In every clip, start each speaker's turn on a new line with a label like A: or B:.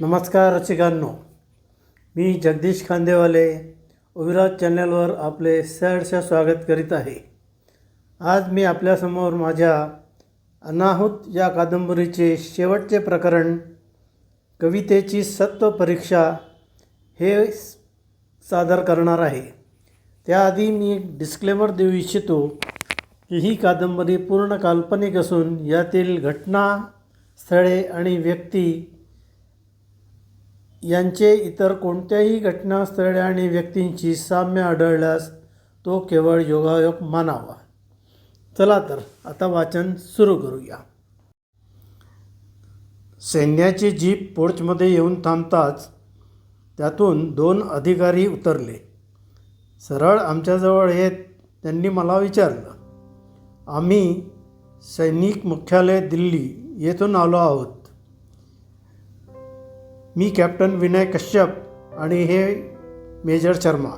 A: नमस्कार रसिकांनो. मी जगदीश खांदेवाले अविराज चॅनलवर आपले सहर्ष स्वागत करीत आहे. आज मी आपल्यासमोर माझ्या अनाहूत या कादंबरीचे शेवटचे प्रकरण कवितेची सत्व परीक्षा हे सादर करणार आहे. त्याआधी मी एक डिस्क्लेमर देऊ इच्छितो की ही कादंबरी पूर्ण काल्पनिक असून यातील घटना स्थळे आणि व्यक्ती यांचे इतर कोणत्याही घटनास्थळे आणि व्यक्तींची साम्य आढळल्यास तो केवळ योगायोग मानावा. चला तर आता वाचन सुरू करूया. सैन्याची जीप पोर्चमध्ये येऊन थांबताच त्यातून दोन अधिकारी उतरले. सरळ आमच्याजवळ येत त्यांनी मला विचारलं आम्ही सैनिक मुख्यालय दिल्ली येथून आलो आहोत. मी कॅप्टन विनय कश्यप आणि हे मेजर शर्मा.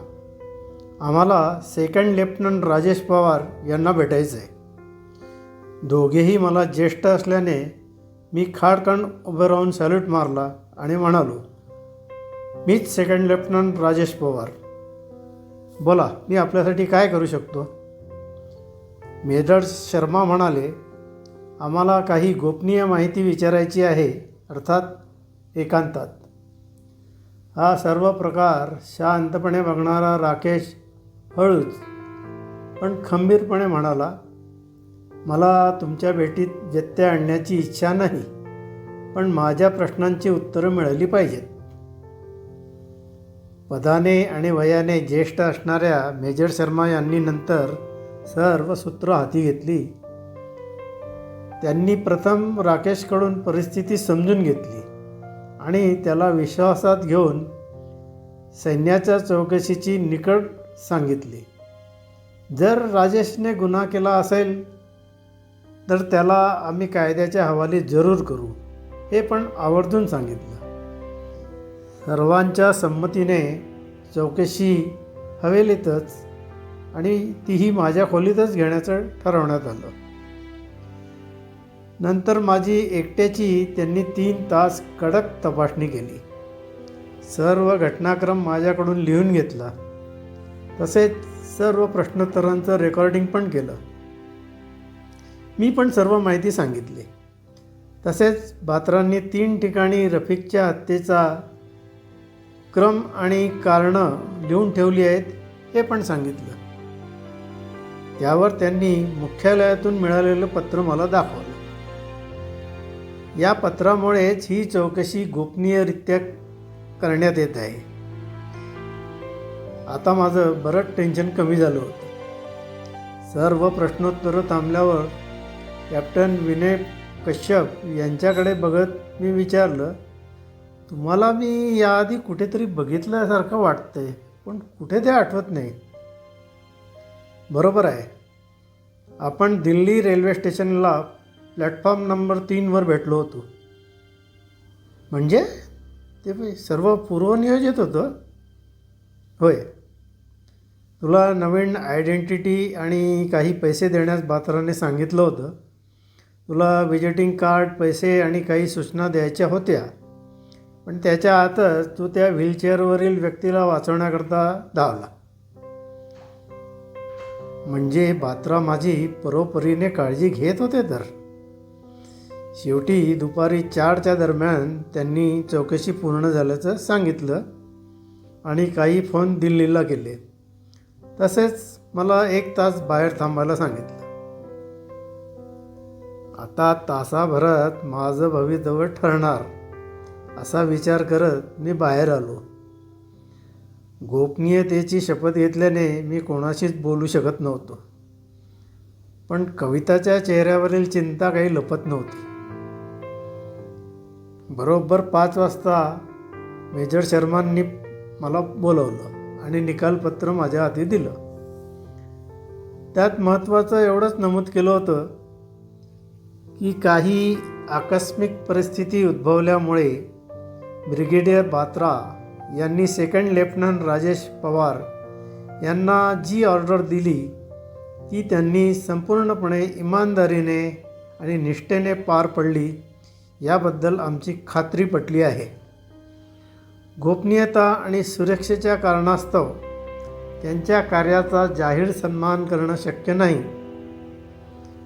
A: आम्हाला सेकंड लेफ्टनंट राजेश पवार यांना भेटायचं आहे दोघेही मला ज्येष्ठ असल्याने मी खाडकण उभं राहून सॅल्यूट मारला आणि म्हणालो मीच सेकंड लेफ्टनंट राजेश पवार. बोला मी आपल्यासाठी काय करू शकतो? मेजर शर्मा म्हणाले आम्हाला काही गोपनीय माहिती विचारायची आहे अर्थात एकांतात. हा सर्व प्रकार शांतपणे बघणारा राकेश हळूच पण खंबीरपणे म्हणाला मला तुमच्या भेटीत व्यत्यय आणण्याची इच्छा नाही पण माझ्या प्रश्नांची उत्तरं मिळाली पाहिजेत. पदाने आणि वयाने ज्येष्ठ असणाऱ्या मेजर शर्मा यांनी नंतर सर्व सूत्र हाती घेतली. त्यांनी प्रथम राकेशकडून परिस्थिती समजून घेतली. आणि त्याला विश्वासात घेऊन सैन्याच्या चौकशीची निकड सांगितली. जर राजेशने गुन्हा केला असेल तर त्याला आम्ही कायद्याच्या हवाली जरूर करू हे पण आवर्जून सांगितलं. सर्वांच्या संमतीने चौकशी हवेलीतच आणि तीही माझ्या खोलीतच घेण्याचं ठरवण्यात आलं. नंतर माझी एकट्याची त्यांनी तीन तास कडक तपासणी केली. सर्व घटनाक्रम माझ्याकडून लिहून घेतला. तसेच सर्व प्रश्नोत्तरांचं रेकॉर्डिंग पण केलं. मी पण सर्व माहिती सांगितली. तसेच बात्रांनी तीन ठिकाणी रफिकच्या हत्येचा क्रम आणि कारणं लिहून ठेवली आहेत हे पण सांगितलं. त्यावर त्यांनी मुख्यालयातून मिळालेलं पत्र मला दाखवलं. या पत्रामुळेच ही चौकशी गोपनीयरित्या करण्यात येत आहे. आता माझं बरंच टेन्शन कमी झालं होतं. सर्व प्रश्नोत्तरं थांबल्यावर कॅप्टन विनय कश्यप यांच्याकडे बघत मी विचारलं तुम्हाला मी याआधी कुठेतरी बघितल्यासारखं वाटतंय पण कुठे ते आठवत नाही? बरोबर आहे. आपण दिल्ली रेल्वे स्टेशनला प्लॅटफॉर्म नंबर तीनवर भेटलो होतो. म्हणजे ते सर्व पूर्वनियोजित होतं. होय. तुला नवीन आयडेंटिटी आणि काही पैसे देण्यास बात्राने सांगितलं होतं. तुला विजिटिंग कार्ड पैसे आणि काही सूचना द्यायच्या होत्या. पण त्याच्या आतच तू त्या व्हीलचेअरवरील व्यक्तीला वाचवण्याकरता धावला. म्हणजे बात्रा माझी परोपरीने काळजी घेत होते तर. शेवटी दुपारी चारच्या दरम्यान त्यांनी चौकशी पूर्ण झाल्याचं सांगितलं आणि काही फोन दिल्लीला केले. तसेच मला एक तास बाहेर थांबायला सांगितलं. आता तासाभरात माझं भवितव्य ठरणार असा विचार करत मी बाहेर आलो. गोपनीयतेची शपथ घेतल्याने मी कोणाशीच बोलू शकत नव्हतो. पण कविताच्या चेहऱ्यावरील चिंता काही लपत नव्हती. बरोबर पाच वाजता मेजर शर्मांनी मला बोलवलं आणि निकालपत्र माझ्या हाती दिलं. त्यात महत्त्वाचं एवढंच नमूद केलं होतं की काही आकस्मिक परिस्थिती उद्भवल्यामुळे ब्रिगेडियर बात्रा यांनी सेकंड लेफ्टनंट राजेश पवार यांना जी ऑर्डर दिली ती त्यांनी संपूर्णपणे इमानदारीने आणि निष्ठेने पार पडली. याबद्दल आमची खात्री पटली आहे. गोपनीयता आणि सुरक्षेच्या कारणास्तव त्यांच्या कार्याचा जाहीर सन्मान करणं शक्य नाही.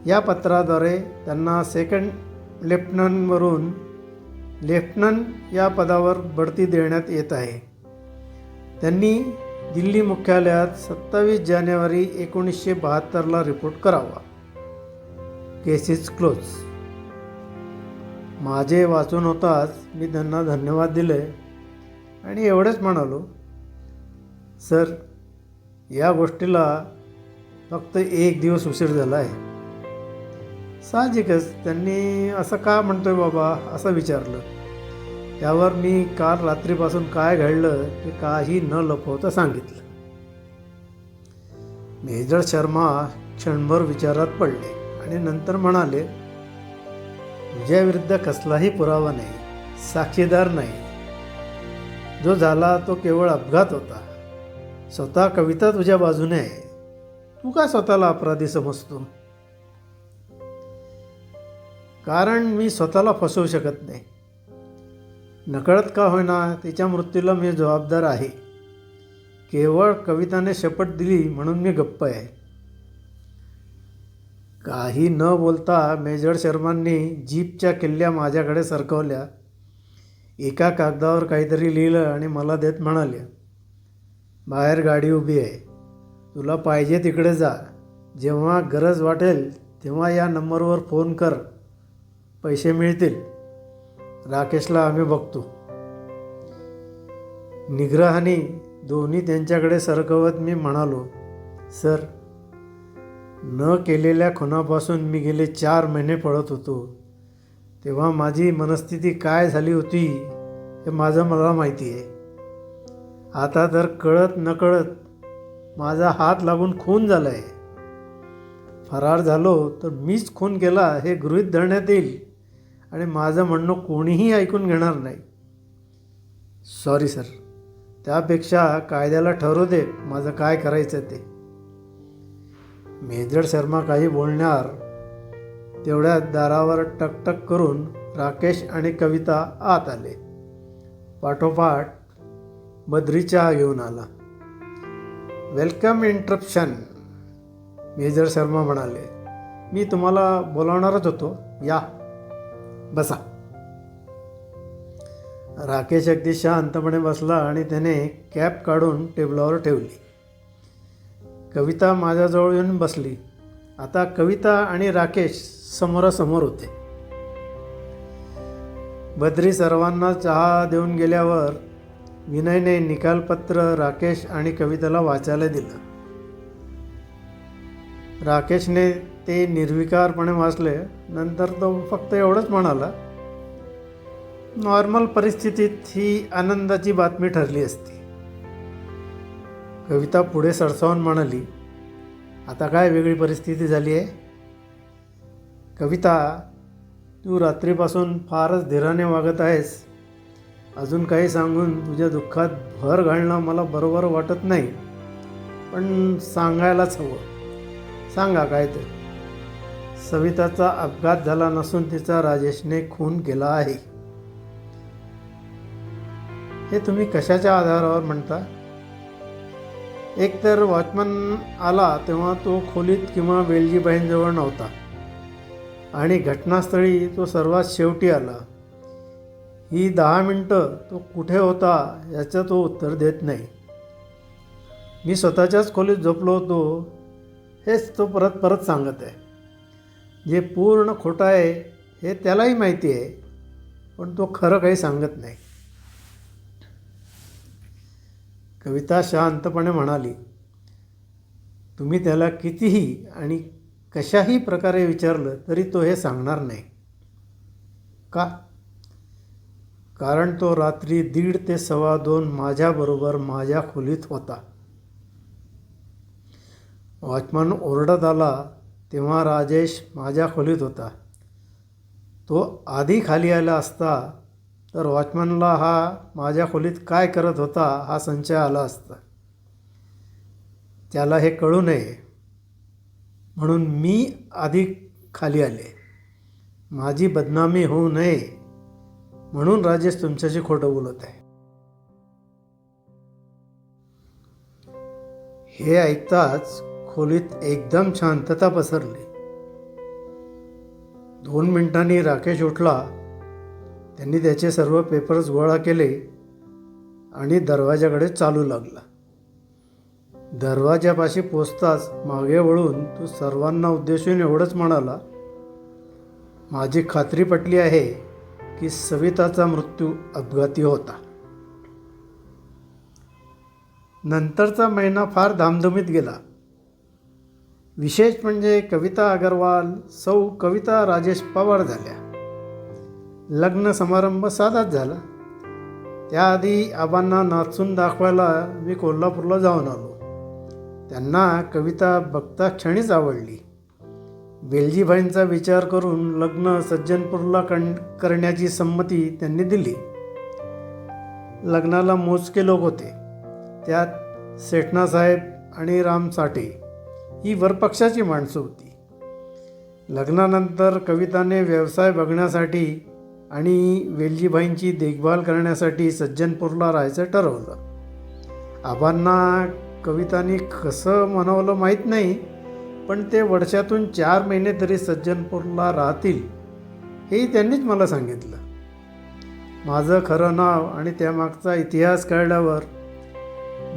A: या पत्राद्वारे त्यांना सेकंड लेफ्टनंटवरून लेफ्टनंट या पदावर बढती देण्यात येत आहे. त्यांनी दिल्ली मुख्यालयात सत्तावीस जानेवारी एकोणीसशे बहात्तरला रिपोर्ट करावा. केसेस क्लोज माझे वाचून होताच मी त्यांना धन्यवाद दिले. आणि एवढंच म्हणालो सर या गोष्टीला फक्त एक दिवस उशीर झाला आहे. साहजिकच त्यांनी असं का म्हणतोय बाबा असं विचारलं. त्यावर मी काल रात्रीपासून काय घडलं ते काही न लपवता सांगितलं. मेजर शर्मा क्षणभर विचारात पडले आणि नंतर म्हणाले तुझ्याविरुद्ध कसलाही पुरावा नाही साक्षीदार नाही. जो झाला तो केवळ अपघात होता. स्वतः कविता तुझ्या बाजूने आहे. तू का स्वतःला अपराधी समजतो? कारण मी स्वतःला फसवू शकत नाही. नकळत का होईना तिच्या मृत्यूला मी जबाबदार आहे. केवळ कविताने शपथ दिली म्हणून मी गप्प आहे. काही न बोलता मेजर शर्मांनी जीपच्या किल्ल्या माझ्याकडे सरकवल्या. एका कागदावर काहीतरी लिहिलं आणि मला देत म्हणाले बाहेर गाडी उभी आहे. तुला पाहिजे तिकडे जा. जेव्हा गरज वाटेल तेव्हा या नंबरवर फोन कर. पैसे मिळतील. राकेशला आम्ही बघतो. निग्रहाने दोन्ही त्यांच्याकडे सरकवत मी म्हणालो सर न केलेल्या खुनापासून मी गेले चार महिने पळत होतो. तेव्हा माझी मनस्थिती काय झाली होती हे माझं मला माहिती आहे. आता तर कळत नकळत माझा हात लागून खून झाला आहे फरार झालो तर मीच खून केला हे गृहीत धरण्यात येईल आणि माझं म्हणणं कोणीही ऐकून घेणार नाही. सॉरी सर त्यापेक्षा कायद्याला ठरवू दे माझं काय करायचं ते. मेजर शर्मा काही बोलणार. तेवढ्या दारावर टकटक करून राकेश आणि कविता आत आले. पाठोपाठ बद्री चहा घेऊन आला. वेलकम इंटरप्शन मेजर शर्मा म्हणाले. मी तुम्हाला बोलावणारच होतो. या. बसा. राकेश अगदी शांतपणे बसला आणि त्याने कॅप काढून टेबलावर ठेवली. कविता माझ्याजवळ येऊन बसली. आता कविता आणि राकेश समोरासमोर होते. बद्री सर्वांना चहा देऊन गेल्यावर विनयने निकालपत्र राकेश आणि कविताला वाचायला दिलं. राकेशने ते निर्विकारपणे वाचले. नंतर तो फक्त एवढंच म्हणाला नॉर्मल परिस्थितीत ही आनंदाची बातमी ठरली असती. कविता पुढे सरसावून म्हणाली आता काय वेगळी परिस्थिती झाली आहे? कविता तू रात्रीपासून फारच धीराने वागत आहेस. अजून काही सांगून तुझ्या दुःखात भर घालणं मला बरोबर वाटत नाही. पण सांगायलाच हवं. सांगा काय ते सविताचा अपघात झाला नसून तिचा राजेशने खून केला आहे. हे तुम्ही कशाच्या आधारावर म्हणता? एकतर वॉचमन आला तेव्हा तो खोलीत किंवा वेलजीबाईंजवळ नव्हता. आणि घटनास्थळी तो सर्वात शेवटी आला. ही दहा मिनटं तो कुठे होता याचं तो उत्तर देत नाही. मी स्वतःच्याच खोलीत झोपलो होतो हेच तो परत परत सांगत आहे. जे पूर्ण खोटं आहे हे त्यालाही माहिती आहे पण तो खरं काही सांगत नाही. कविता शांतपणे म्हणाली तुम्ही त्याला कितीही आणि कशाही प्रकारे विचारलं तरी तो हे सांगणार नाही. का? कारण तो रात्री दीड ते सव्वा दोन माझ्याबरोबर माझ्या खोलीत होता. वॉचमन ओरडत आला तेव्हा राजेश माझ्या खोलीत होता. तो आधी खाली आला असता तर वॉचमनला हा माझ्या खोलीत काय करत होता हा संशय आला असता. त्याला हे कळू नये म्हणून मी आधी खाली आले. माझी बदनामी होऊ नये म्हणून राजेश तुमच्याशी खोटं बोलत आहे. हे ऐकताच खोलीत एकदम शांतता पसरली. दोन मिनिटांनी राकेश उठला. त्यांनी त्याचे सर्व पेपर्स गोळा केले आणि दरवाजाकडे चालू लागला. दरवाजापाशी पोचताच मागे वळून तो सर्वांना उद्देशून एवढंच म्हणाला माझी खात्री पटली आहे की सविताचा मृत्यू अपघाती होता. नंतरचा महिना फार धामधुमीत गेला. विशेष म्हणजे कविता अगरवाल सौ कविता राजेश पवार झाल्या. लग्न समारंभ साधाच झाला. त्याआधी आबांना नाचून दाखवायला मी कोल्हापूरला जाऊन आलो. त्यांना कविता बघता क्षणीच आवडली. बेलजीभाईंचा विचार करून लग्न सज्जनपूरला कण करण्याची संमती त्यांनी दिली. लग्नाला मोजके लोक होते. त्यात सेठनासाहेब आणि राम साठे ही वरपक्षाची माणसं होती. लग्नानंतर कविताने व्यवसाय बघण्यासाठी आणि वेलजीभाईंची देखभाल करण्यासाठी सज्जनपूरला राहायचं ठरवलं. आबांना कवितानी कसं मनवलं माहीत नाही पण ते वर्षातून चार महिने तरी सज्जनपूरला राहतील हेही त्यांनीच मला सांगितलं. माझं खरं नाव आणि त्यामागचा इतिहास कळल्यावर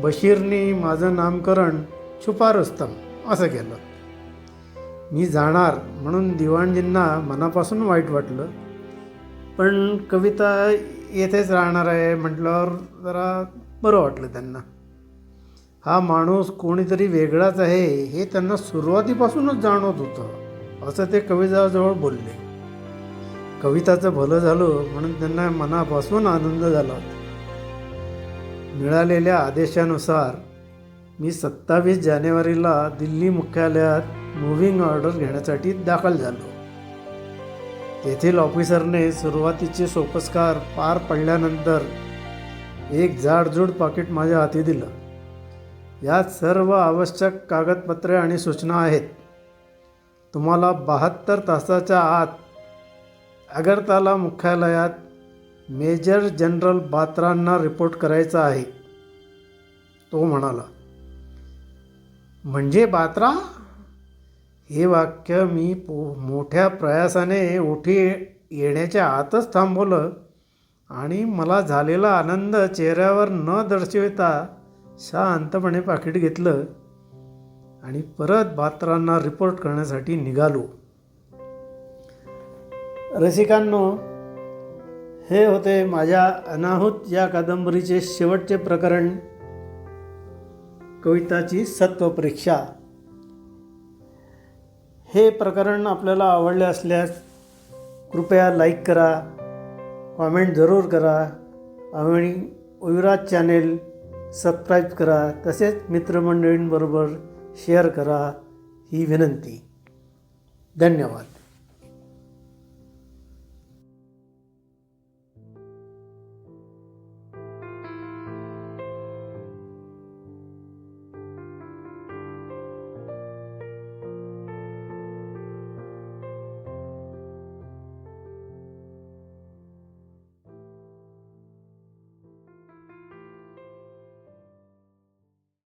A: बशीरनी माझं नामकरण छुपा रुस्तम असं केलं. मी जाणार म्हणून दिवाणजींना मनापासून वाईट वाटलं. पण कविता येथेच राहणार आहे म्हटल्यावर जरा बरं वाटलं त्यांना. हा माणूस कोणीतरी वेगळाच आहे हे त्यांना सुरुवातीपासूनच जाणवत होतं असं ते कविताजवळ बोलले. कविताचं भलं झालं म्हणून त्यांना मनापासून आनंद झाला होता. मिळालेल्या आदेशानुसार मी सत्तावीस जानेवारीला दिल्ली मुख्यालयात मुव्हिंग ऑर्डर घेण्यासाठी दाखल झालो. तेथील ऑफिसरने सुरुवातीचे सोपस्कार पार पडल्यानंतर एक जाडजूड पाकिट माझ्या हाती दिलं. यात सर्व आवश्यक कागदपत्रे आणि सूचना आहेत. तुम्हाला बहात्तर तासाच्या आत अगरताला मुख्यालयात मेजर जनरल बात्रांना रिपोर्ट करायचा आहे तो म्हणाला. म्हणजे बात्रा? हे वाक्य मी पो मोठ्या प्रयासाने ओठी येण्याच्या आतच थांबवलं आणि मला झालेला आनंद चेहऱ्यावर न दर्शविता शांतपणे पाकिट घेतलं आणि परत बात्रांना रिपोर्ट करण्यासाठी निघालो. रसिकांनो हे होते माझ्या अनाहूत या कादंबरीचे शेवटचे प्रकरण कविताची सत्वपरीक्षा. हे प्रकरण आपल्याला आवडले असल्यास कृपया लाईक करा कॉमेंट जरूर करा आणि युवराज चॅनेल सबस्क्राईब करा. तसेच मित्रमंडळींबरोबर शेअर करा. ही विनंती. धन्यवाद.